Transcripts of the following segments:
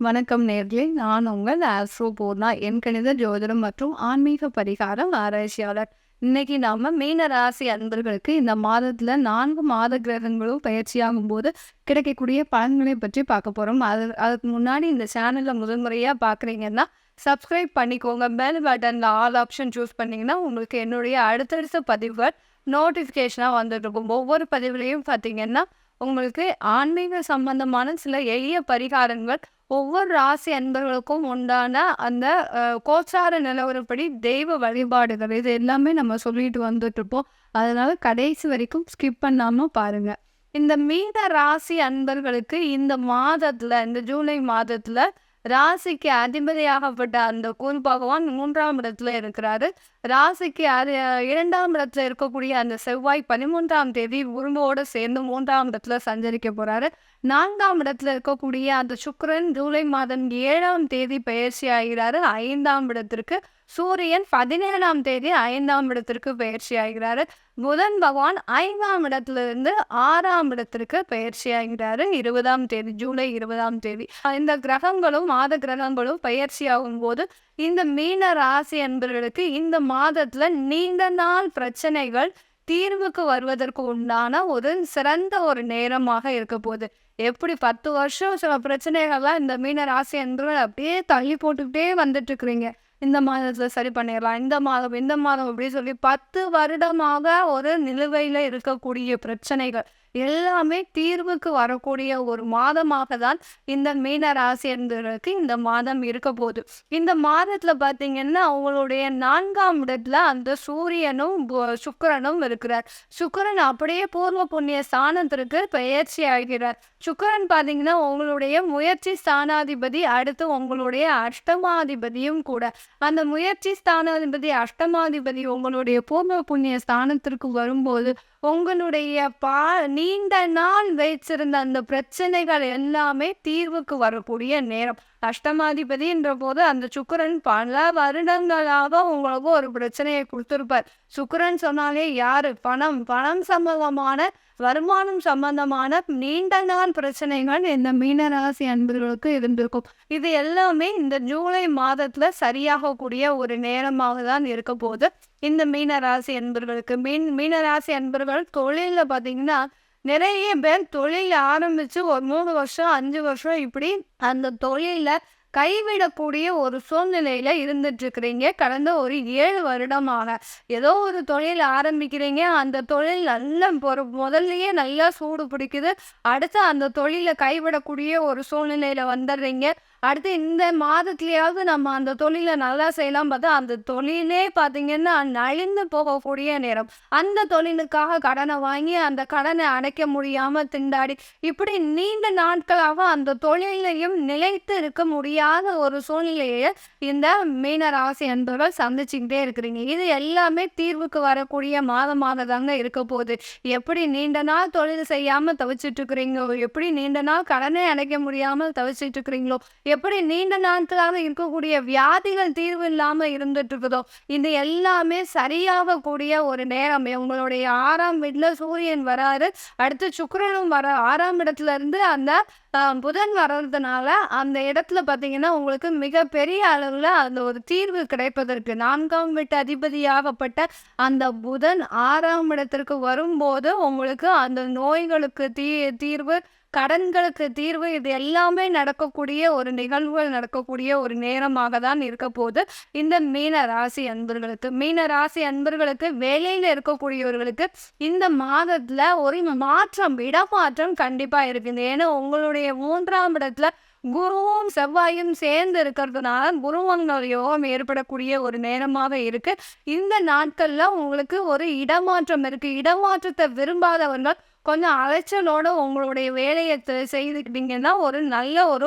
வணக்கம் நேர்களே. நான் உங்கள் ஆஸ்ட்ரோ பூர்ணா என் கணித ஜோதிடம் மற்றும் ஆன்மீக பரிகாரம் ஆராய்ச்சியாளர். இன்னைக்கு நாம மீன ராசி அன்பர்களுக்கு இந்த மாதத்துல நான்கு மாத கிரகங்களும் பயிற்சியாகும் போது கிடைக்கக்கூடிய பலன்களை பற்றி பார்க்க போறோம். அது அதுக்கு முன்னாடி இந்த சேனல்ல முதன்முறையா பாக்குறீங்கன்னா சப்ஸ்கிரைப் பண்ணிக்கோங்க. பெல் பட்டன்ல ஆல் ஆப்ஷன் சூஸ் பண்ணீங்கன்னா உங்களுக்கு என்னுடைய அடுத்தடுத்த பதிவுகள் நோட்டிஃபிகேஷனாக வந்துட்டு இருக்கும். ஒவ்வொரு பதிவுலையும் பார்த்தீங்கன்னா உங்களுக்கு ஆன்மீக சம்பந்தமான சில எளிய பரிகாரங்கள் ஒவ்வொரு ராசி அன்பர்களுக்கும் உண்டான அந்த கோச்சார நிலவரப்படி தெய்வ வழிபாடுகள். இது எல்லாமே நம்ம சொல்லிட்டு வந்துட்டு இருப்போம் அதனால கடைசி வரைக்கும் ஸ்கிப் பண்ணாமல் பாருங்க. இந்த மீன ராசி அன்பர்களுக்கு இந்த மாதத்துல இந்த ஜூலை மாதத்துல ராசிக்கு அதிபதியாகப்பட்ட அந்த குரு பகவான் மூன்றாம் இடத்துல இருக்கிறாரு. ராசிக்கு அது இரண்டாம் இடத்துல இருக்கக்கூடிய அந்த செவ்வாய் பதிமூன்றாம் தேதி உருவோட சேர்ந்து மூன்றாம் இடத்துல சஞ்சரிக்க போறாரு. நான்காம் இடத்துல இருக்கக்கூடிய அந்த சுக்கரன் ஜூலை மாதம் ஏழாம் தேதி பயிற்சி ஆகிறாரு. ஐந்தாம் இடத்திற்கு சூரியன் பதினேழாம் தேதி ஐந்தாம் இடத்திற்கு பயிற்சி ஆகிறாரு. புதன் பகவான் ஐந்தாம் இடத்துல இருந்து ஆறாம் இடத்திற்கு பயிற்சி ஆகிறாரு. இருபதாம் தேதி ஜூலை இருபதாம் தேதி. இந்த கிரகங்களும் மாத கிரகங்களும் பயிற்சி ஆகும் போது இந்த மீன ராசி என்பவர்களுக்கு இந்த மாதத்துல நீண்ட நாள் பிரச்சனைகள் தீர்வுக்கு வருவதற்கு உண்டான ஒரு சிறந்த ஒரு நேரமாக இருக்க போகுது. எப்படி பத்து வருஷம் சில பிரச்சனைகள்லாம் இந்த மீன ராசி என்பவர்கள் அப்படியே தள்ளி போட்டுக்கிட்டே வந்துட்டு இருக்கிறீங்க. இந்த மாதத்தில் சரி பண்ணிடலாம் இந்த மாதம் இந்த மாதம் அப்படின்னு சொல்லி பத்து வருடமாக ஒரு நிலுவையில இருக்கக்கூடிய பிரச்சனைகள். எல்லாமே தீர்வுக்கு வரக்கூடிய ஒரு மாதமாக தான் இந்த மீன ராசி இந்த மாதம் இருக்க போகுது. இந்த மாதத்துல பார்த்தீங்கன்னா அவங்களுடைய நான்காம் இடத்துல அந்த சூரியனும் பு- இருக்கிறார். சுக்கிரன் அப்படியே பூர்வ புண்ணிய ஸ்தானத்திற்கு பயிற்சி ஆகிறார். சுக்கிரன் பார்த்தீங்கன்னா உங்களுடைய முயற்சி ஸ்தானாதிபதி அடுத்து உங்களுடைய அஷ்டமாதிபதியும் கூட. அந்த முயற்சி ஸ்தானாதிபதி அஷ்டமாதிபதி உங்களுடைய பூர்வ புண்ணிய ஸ்தானத்திற்கு வரும்போது உங்களுடைய பா நீண்ட நாள் வைச்சிருந்த அந்த பிரச்சனைகள் எல்லாமே தீர்வுக்கு வரக்கூடிய நேரம். அஷ்டமாதிபதின்ற போது அந்த சுக்கிரன் பல வருடங்களாக உங்களுக்கு ஒரு பிரச்சனையை கொடுத்துருப்பார். சுக்கரன் சொன்னாலே யாரு? பணம் பணம் சம்பந்தமான வருமானம் சம்பந்தமான நீண்ட நாள் பிரச்சனைகள் இந்த மீனராசி அன்பர்களுக்கு இருந்திருக்கும். இது எல்லாமே இந்த ஜூலை மாதத்துல சரியாகக்கூடிய ஒரு நேரமாக தான் இருக்க போது இந்த மீனராசி அன்பர்களுக்கு மீன் மீனராசி அன்பர்கள் தொழில பார்த்தீங்கன்னா நிறைய பேர் தொழில் ஆரம்பிச்சு ஒரு மூணு வருஷம் அஞ்சு வருஷம் இப்படி அந்த தொழில கைவிடக்கூடிய ஒரு சூழ்நிலையில் இருந்துட்டுருக்குறீங்க. கடந்த ஒரு ஏழு வருடமாக. ஏதோ ஒரு தொழில் ஆரம்பிக்கிறீங்க. அந்த தொழில் நல்ல ஒரு முதல்லையே நல்லா சூடு பிடிக்குது. அடுத்து அந்த தொழிலை கைவிடக்கூடிய ஒரு சூழ்நிலையில் வந்துடுறீங்க. அடுத்து இந்த மாதத்துலேயாவது நம்ம அந்த தொழிலை நல்லா செய்யலாம் பார்த்தா அந்த தொழிலே பார்த்தீங்கன்னா நலிந்து போகக்கூடிய நேரம். அந்த தொழிலுக்காக கடனை வாங்கி அந்த கடனை அடைக்க முடியாமல் திண்டாடி இப்படி நீண்ட நாட்களாக அந்த தொழிலையும் நிலைத்து இருக்க முடியாத ஒரு சூழ்நிலையை இந்த மீனராசி என்பவர்கள் சந்திச்சுக்கிட்டே இருக்கிறீங்க. இது எல்லாமே தீர்வுக்கு வரக்கூடிய மாதமாக தாங்க இருக்க போகுது. எப்படி நீண்ட நாள் தொழில் செய்யாமல் தவிச்சிட்டு இருக்கிறீங்களோ எப்படி நீண்ட நாள் கடனை அடைக்க முடியாமல் தவிச்சிட்டு இருக்கிறீங்களோ எப்படி நீண்ட நாட்களாக இருக்கக்கூடிய வியாதிகள் தீர்வு இல்லாமல் இருந்துட்டு இருக்குதோ இது எல்லாமே சரியாகக்கூடிய ஒரு நேரம். உங்களுடைய ஆறாம் வீட்டில் சூரியன் வராரு அடுத்து சுக்கரனும் வர ஆறாம் இடத்துல இருந்து அந்த புதன் வர்றதுனால அந்த இடத்துல பார்த்தீங்கன்னா உங்களுக்கு மிகப்பெரிய அளவில் அந்த ஒரு தீர்வு கிடைப்பதற்கு நான்காம் வீட்டு அதிபதியாகப்பட்ட அந்த புதன் ஆறாம் இடத்திற்கு வரும்போது உங்களுக்கு அந்த நோய்களுக்கு தீ தீர்வு கடன்களுக்கு தீர்வு இது எல்லாமே நடக்கக்கூடிய ஒரு நிகழ்வுகள் நடக்கக்கூடிய ஒரு நேரமாக தான் இருக்க போது இந்த மீன ராசி அன்பர்களுக்கு மீன ராசி அன்பர்களுக்கு வேலையில் இருக்கக்கூடியவர்களுக்கு இந்த மாதத்துல ஒரு மாற்றம் இடமாற்றம் கண்டிப்பா இருக்குது. ஏன்னா உங்களுடைய மூன்றாம் இடத்துல குருவும் செவ்வாயும் சேர்ந்து இருக்கிறதுனால குருவங்களோட யோகம் ஏற்படக்கூடிய ஒரு நேரமாக இருக்கு. இந்த நாட்கள்ல உங்களுக்கு ஒரு இடமாற்றம் இருக்கு. இடமாற்றத்தை விரும்பாதவர்கள் கொஞ்சம் அலைச்சலோடு உங்களுடைய வேலையை செய்துக்கிட்டீங்கன்னா ஒரு நல்ல ஒரு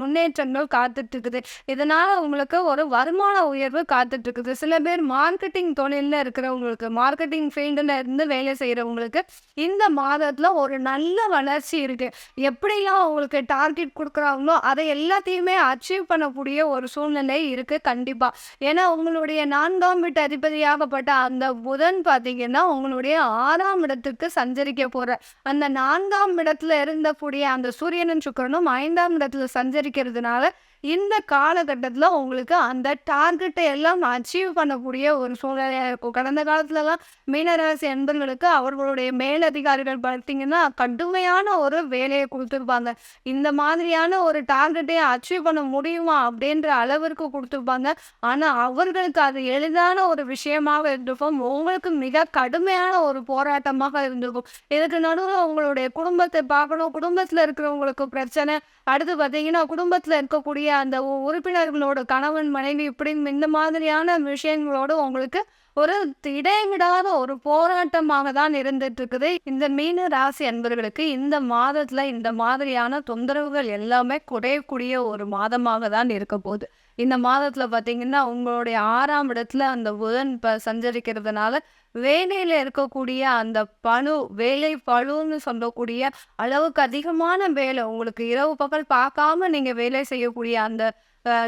முன்னேற்றங்கள் காத்துட்ருக்குது. இதனால் உங்களுக்கு ஒரு வருமான உயர்வு காத்துட்ருக்குது. சில பேர் மார்க்கெட்டிங் தொழிலில் இருக்கிறவங்களுக்கு மார்க்கெட்டிங் ஃபீல்டில் இருந்து வேலை செய்கிறவங்களுக்கு இந்த மாதத்தில் ஒரு நல்ல வளர்ச்சி இருக்குது எப்படிலாம் உங்களுக்கு டார்கெட் கொடுக்குறாங்களோ அதை எல்லாத்தையுமே அச்சீவ் பண்ணக்கூடிய ஒரு சூழ்நிலை இருக்குது கண்டிப்பாக ஏன்னா உங்களுடைய நான்காம் வீட்டு அதிபதியாகப்பட்ட அந்த புதன் பார்த்தீங்கன்னா உங்களுடைய ஆறாம் இடத்துக்கு சஞ்சரிக்க போற. அந்த நான்காம் இடத்துல இருந்தக்கூடிய அந்த சூரியனும் சுக்கரனும் ஐந்தாம் இடத்துல சஞ்சரிக்கிறதுனால இந்த காலகட்டத்தில் உங்களுக்கு அந்த டார்கெட்டை எல்லாம் அச்சீவ் பண்ணக்கூடிய ஒரு சூழ்நிலையாக இருக்கும். கடந்த காலத்துலலாம் மீனராசி அன்பர்களுக்கு அவர்களுடைய மேலதிகாரிகள் பார்த்தீங்கன்னா கடுமையான ஒரு வேலையை கொடுத்துருப்பாங்க. இந்த மாதிரியான ஒரு டார்கெட்டை அச்சீவ் பண்ண முடியுமா அப்படின்ற அளவிற்கு கொடுத்துருப்பாங்க. ஆனால் அவர்களுக்கு அது எளிதான ஒரு விஷயமாக இருந்திருக்கும். உங்களுக்கு மிக கடுமையான ஒரு போராட்டமாக இருந்திருக்கும். இதுக்கு நடுவில் உங்களுடைய குடும்பத்தை பார்க்கணும். குடும்பத்தில் இருக்கிறவங்களுக்கு பிரச்சனை அடுத்து பார்த்தீங்கன்னா குடும்பத்தில் இருக்கக்கூடிய அந்த உறுப்பினர்களோட கணவன் மனைவி இப்படி இந்த மாதிரியான விஷயங்களோடு உங்களுக்கு ஒரு இடைவிடாத ஒரு போராட்டமாக தான் இருந்துட்டு இருக்குது இந்த மீன ராசி அன்பர்களுக்கு இந்த மாதத்துல இந்த மாதிரியான தொந்தரவுகள் எல்லாமே குறையக்கூடிய ஒரு மாதமாக தான் இருக்க போகுது. இந்த மாதத்துல பாத்தீங்கன்னா உங்களுடைய ஆறாம் இடத்துல அந்த புதன் இப்போ சஞ்சரிக்கிறதுனால வேலையில இருக்கக்கூடிய அந்த பணு வேலை பளுன்னு சொல்லக்கூடிய அளவுக்கு அதிகமான வேலை உங்களுக்கு இரவு பகல் பார்க்காம நீங்க வேலை செய்யக்கூடிய அந்த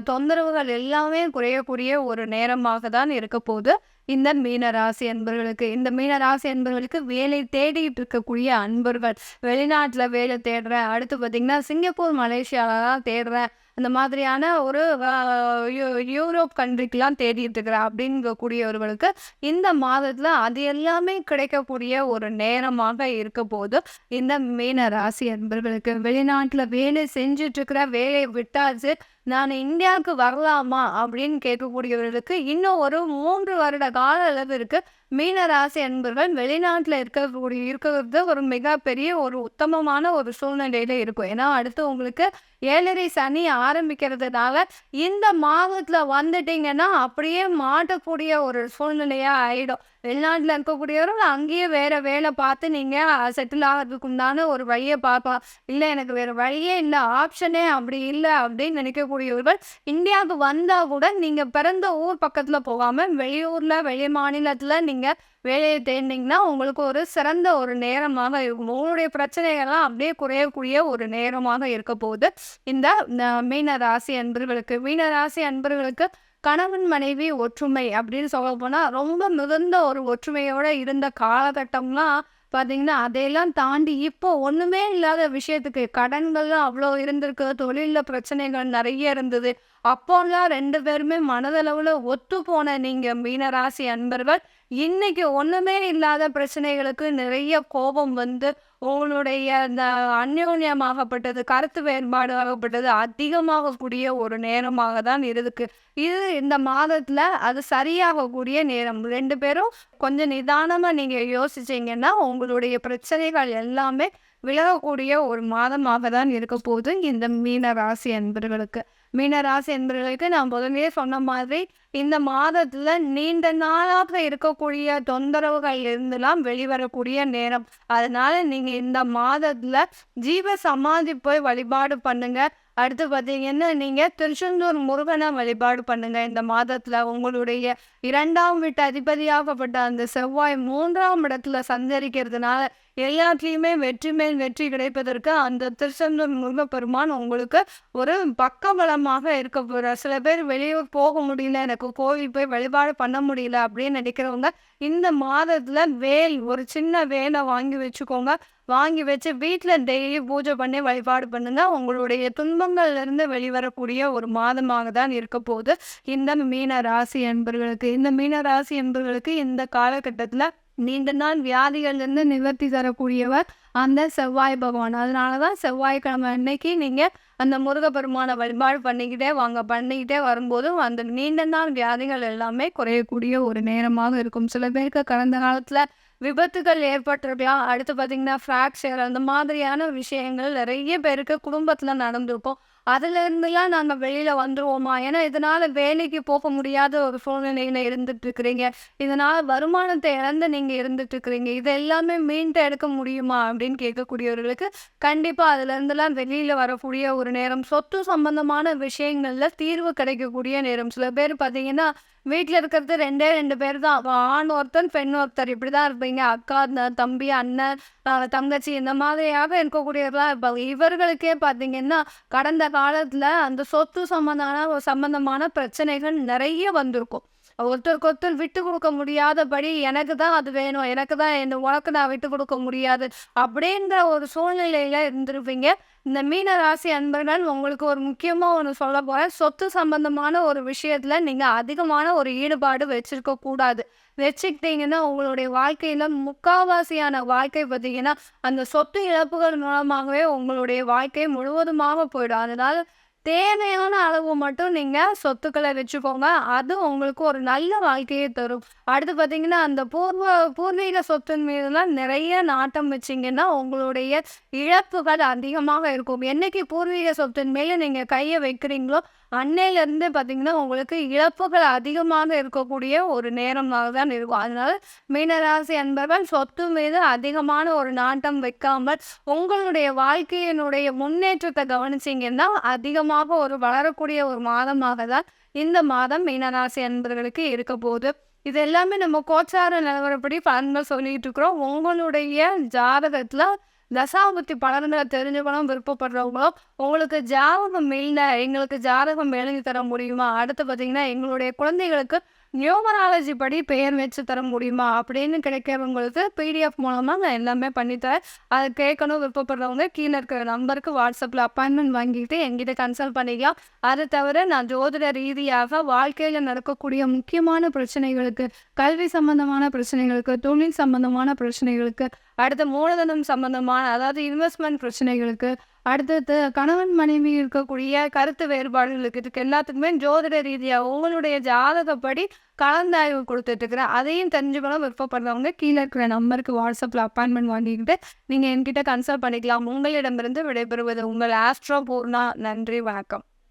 தொந்தரவுகள் எல்லாமே குறையக்கூடிய ஒரு நேரமாக தான் இருக்க போகுது. இந்த மீனராசி அன்பர்களுக்கு இந்த மீனராசி அன்பர்களுக்கு வேலை தேடிட்டு இருக்கக்கூடிய அன்பர்கள் வெளிநாட்டில் வேலை தேடுறேன் அடுத்து பார்த்தீங்கன்னா சிங்கப்பூர் மலேசியாலலாம் தேடுறேன் அந்த மாதிரியான ஒரு யூரோப் கண்ட்ரிக்கெலாம் தேடிட்டு இருக்கிறேன் அப்படிங்கக்கூடியவர்களுக்கு இந்த மாதத்தில் அது எல்லாமே கிடைக்கக்கூடிய ஒரு நேரமாக இருக்க போது இந்த மீன ராசி அன்பர்களுக்கு வெளிநாட்டில் வேலை செஞ்சிட்ருக்கிற வேலை விட்டாச்சு நான் இந்தியாவுக்கு வரலாமா அப்படின்னு கேட்கக்கூடியவர்களுக்கு இன்னும் ஒரு மூன்று வருட கால அளவு இருக்கு. மீன ராசி அன்பர்கள் வெளிநாட்டுல இருக்கக்கூடிய இருக்கிறது ஒரு மிகப்பெரிய ஒரு உத்தமமான ஒரு சூழ்நிலையில் இருக்கும். ஏன்னா அடுத்து உங்களுக்கு ஏழரை சனி ஆரம்பிக்கிறதுனால இந்த மாதத்தில் வந்துட்டீங்கன்னா அப்படியே மாட்டக்கூடிய ஒரு சூழ்நிலையாக ஆகிடும் வெளிநாட்டில் இருக்கக்கூடியவர்கள் அங்கேயே வேறு வேலை பார்த்து நீங்கள் செட்டில் ஆகிறதுக்கு உண்டான ஒரு வழியை பார்க்கலாம். இல்லை எனக்கு வேறு வழியே இல்லை ஆப்ஷனே அப்படி இல்லை அப்படின்னு நினைக்கக்கூடியவர்கள் இந்தியாவுக்கு வந்தால் கூட நீங்கள் பிறந்த ஊர் பக்கத்தில் போகாமல் வெளியூரில் வெளி மாநிலத்தில் நீங்கள் நீங்கள் வேலையை தேடினீங்கன்னா உங்களுக்கு ஒரு சிறந்த ஒரு நேரமாக இருக்கும். உங்களுடைய பிரச்சனைகள்லாம் அப்படியே குறையக்கூடிய ஒரு நேரமாக இருக்க போகுது. இந்த மீன ராசி அன்பர்களுக்கு மீன ராசி அன்பர்களுக்கு கணவன் மனைவி ஒற்றுமை அப்படின்னு சொல்ல போனால் ரொம்ப மிகுந்த ஒரு ஒற்றுமையோடு இருந்த காலகட்டம்லாம் பார்த்தீங்கன்னா அதையெல்லாம் தாண்டி இப்போ ஒண்ணுமே இல்லாத விஷயத்துக்கு கடன்கள்லாம் அவ்வளோ இருந்திருக்கு. தொழிலில் பிரச்சனைகள் நிறைய இருந்தது. அப்போல்லாம் ரெண்டு பேருமே மனதளவுல ஒத்து போன நீங்க மீனராசி அன்பர்கள். இன்னைக்கு ஒன்றுமே இல்லாத பிரச்சனைகளுக்கு நிறைய கோபம் வந்து உங்களுடைய அந்த அந்யோன்யமாகப்பட்டது கருத்து வேறுபாடு ஆகப்பட்டது அதிகமாகக்கூடிய ஒரு நேரமாக தான் இருக்கு. இது இந்த மாதத்தில் அது சரியாகக்கூடிய நேரம். ரெண்டு பேரும் கொஞ்சம் நிதானமாக நீங்கள் யோசிச்சிங்கன்னா உங்களுடைய பிரச்சனைகள் எல்லாமே விலகக்கூடிய ஒரு மாதமாக தான் இருக்க போகுது இந்த மீன ராசி அன்பர்களுக்கு. மீனராசி என்பவர்களுக்கு நான் முதலே சொன்ன மாதிரி இந்த மாதத்துல நீண்ட நாளாக இருக்கக்கூடிய தொந்தரவுகள் இருந்தெல்லாம் வெளிவரக்கூடிய நேரம். அதனால நீங்க இந்த மாதத்துல ஜீவ சமாதி போய் வழிபாடு பண்ணுங்க. அடுத்து பார்த்தீங்கன்னா நீங்கள் திருச்செந்தூர் முருகனை வழிபாடு பண்ணுங்க. இந்த மாதத்தில் உங்களுடைய இரண்டாம் வீட்டு அதிபதியாகப்பட்ட அந்த செவ்வாய் மூன்றாம் இடத்துல சந்தரிக்கிறதுனால எல்லாத்துலேயுமே வெற்றி மேல் வெற்றி கிடைப்பதற்கு அந்த திருச்செந்தூர் முருகப்பெருமான் உங்களுக்கு ஒரு பக்கபலமாக இருக்க போகிற சில பேர் வெளியூர் போக முடியல எனக்கு கோவில் போய் வழிபாடு பண்ண முடியல அப்படின்னு நினைக்கிறவங்க இந்த மாதத்தில் வேல் ஒரு சின்ன வேலை வாங்கி வச்சுக்கோங்க. வாங்கி வச்சு வீட்டில் டெய்லி பூஜை பண்ணி வழிபாடு பண்ணுங்க. உங்களுடைய துன்பங்கள்லேருந்து வெளிவரக்கூடிய ஒரு மாதமாக தான் இருக்க போகுது. இந்த மீன ராசி என்பர்களுக்கு இந்த மீன ராசி என்பர்களுக்கு இந்த காலகட்டத்தில் நீண்ட நாள் வியாதிகள்லேருந்து நிவர்த்தி தரக்கூடியவர் அந்த செவ்வாய் பகவான். அதனால தான் செவ்வாய்க்கிழமை அன்னைக்கு நீங்கள் அந்த முருகப்பெருமானை வழிபாடு பண்ணிக்கிட்டே வாங்க பண்ணிக்கிட்டே வரும்போதும் அந்த நீண்ட நாள் வியாதிகள் எல்லாமே குறையக்கூடிய ஒரு நேரமாக இருக்கும். சில பேருக்கு கடந்த காலத்தில் விபத்துகள் ஏற்பட்டிருக்கலாம் அடுத்து பார்த்திங்கன்னா ஃப்ராக்சர் அந்த மாதிரியான விஷயங்கள் நிறைய பேருக்கு குடும்பத்துல நடந்திருக்கும். அதுலேருந்துலாம் நாங்கள் வெளியில் வந்துடுவோமா ஏன்னா இதனால் வேலைக்கு போக முடியாத ஒரு சூழ்நிலையில் இருந்துட்டுருக்குறீங்க. இதனால் வருமானத்தை இழந்து நீங்கள் இருந்துட்டுருக்குறீங்க. இது எல்லாமே மீண்டு எடுக்க முடியுமா? அப்படின்னு கேட்கக்கூடியவர்களுக்கு கண்டிப்பாக அதுலேருந்துலாம் வெளியில் வரக்கூடிய ஒரு நேரம் சொத்து சம்பந்தமான விஷயங்களில் தீர்வு கிடைக்கக்கூடிய நேரம். சில பேர் பார்த்தீங்கன்னா வீட்டில் இருக்கிறது ரெண்டே ரெண்டு பேர் தான். ஆண் ஒருத்தன் பெண் ஒருத்தர். இப்படி தான் இருப்பீங்க. அக்கா தம்பி அண்ணன் தங்கச்சி இந்த மாதிரியாக இருக்கக்கூடியவர்களாக இருப்பாங்க. இவர்களுக்கே பார்த்தீங்கன்னா கடந்த காலத்தில் அந்த சொத்து சம்மந்தமான சம்மந்தமான பிரச்சனைகள் நிறைய வந்திருக்கும். ஒருத்தருக்கு ஒருத்தர் விட்டு கொடுக்க முடியாதபடி எனக்கு தான் அது வேணும். எனக்கு தான் இந்த உனக்கு நான் விட்டு கொடுக்க முடியாது. அப்படின்ற ஒரு சூழ்நிலையில இருந்திருப்பீங்க. இந்த மீன ராசி அன்பர்கள் உங்களுக்கு ஒரு முக்கியமாக ஒன்று சொல்ல போகிறேன் சொத்து சம்பந்தமான ஒரு விஷயத்தில் நீங்கள் அதிகமான ஒரு ஈடுபாடு வச்சிருக்க கூடாது. வச்சுக்கிட்டீங்கன்னா உங்களுடைய வாழ்க்கையில் முக்காவாசியான வாழ்க்கை பார்த்தீங்கன்னா அந்த சொத்து இழப்புகள் மூலமாகவே உங்களுடைய வாழ்க்கை முழுவதுமாக போயிடும். அதனால் தேவையான அளவு மட்டும் நீங்கள் சொத்துக்களை வச்சுக்கோங்க. அது உங்களுக்கு ஒரு நல்ல வாழ்க்கையை தரும். அடுத்து பார்த்தீங்கன்னா அந்த பூர்வ பூர்வீக சொத்தின் மீதுலாம் நிறைய நாட்டம் வச்சிங்கன்னா உங்களுடைய இழப்புகள் அதிகமாக இருக்கும். என்னைக்கு பூர்வீக சொத்தின் மேலே நீங்கள் கையை வைக்கிறீங்களோ அன்னையிலேருந்து பார்த்தீங்கன்னா உங்களுக்கு இழப்புகள் அதிகமாக இருக்கக்கூடிய ஒரு நேரமாக தான் இருக்கும். அதனால் மீனராசி அன்பர்கள் சொத்து மீது அதிகமான ஒரு நாட்டம் வைக்காமல் உங்களுடைய வாழ்க்கையினுடைய முன்னேற்றத்தை கவனிச்சிங்கன்னா அதிகமாக ஒரு வளரக்கூடிய ஒரு மாதமாக தான் இந்த மாதம் மீனராசி அன்பர்களுக்கு இருக்க போகுது. இது எல்லாமே நம்ம கோச்சார நிலவரப்படி பலன்கள் சொல்லிட்டு இருக்கிறோம். உங்களுடைய ஜாதகத்தில் தசாபுத்தி பலன்களை தெரிஞ்சுக்கணும் விருப்பப்படுறவங்களும் உங்களுக்கு ஜாதகம் இல்லை எங்களுக்கு ஜாதகம் எழுதி தர முடியுமா? அடுத்து பார்த்தீங்கன்னா எங்களுடைய குழந்தைகளுக்கு நியூமராலஜி படி பெயர் வச்சு தர முடியுமா அப்படின்னு கிடைக்கிறவங்களுக்கு பிடிஎஃப் மூலமாக நான் எல்லாமே பண்ணித்தரேன் அதை கேட்கணும் விருப்பப்படுறவங்க கீழே இருக்கிற நம்பருக்கு வாட்ஸ்அப்பில் அப்பாயின்மெண்ட் வாங்கிட்டு எங்கிட்ட கன்சல்ட் பண்ணிக்கலாம். அதை தவிர நான் ஜோதிட ரீதியாக வாழ்க்கையில் நடக்கக்கூடிய முக்கியமான பிரச்சனைகளுக்கு கல்வி சம்பந்தமான பிரச்சனைகளுக்கு தொழில் சம்பந்தமான பிரச்சனைகளுக்கு அடுத்து மூலதனம் சம்பந்தமான அதாவது இன்வெஸ்ட்மெண்ட் பிரச்சனைகளுக்கு அடுத்தது கணவன் மனைவி இருக்கக்கூடிய கருத்து வேறுபாடுகளுக்கு இதுக்கு எல்லாத்துக்குமே ஜோதிட ரீதியாக உங்களுடைய ஜாதகப்படி கலந்தாய்வு கொடுத்துட்டு இருக்கிறேன். அதையும் தெரிஞ்சுக்கணும் விருப்பப்படுறவங்க கீழே இருக்கிற நம்பருக்கு வாட்ஸ்அப்பில் அப்பாயின்மெண்ட் வாங்கிக்கிட்டு நீங்கள் என்கிட்ட கன்சல்ட் பண்ணிக்கலாம். உங்களிடமிருந்து விடைபெறுவது உங்கள் ஆஸ்ட்ரோ பூர்ணா நன்றி வணக்கம்.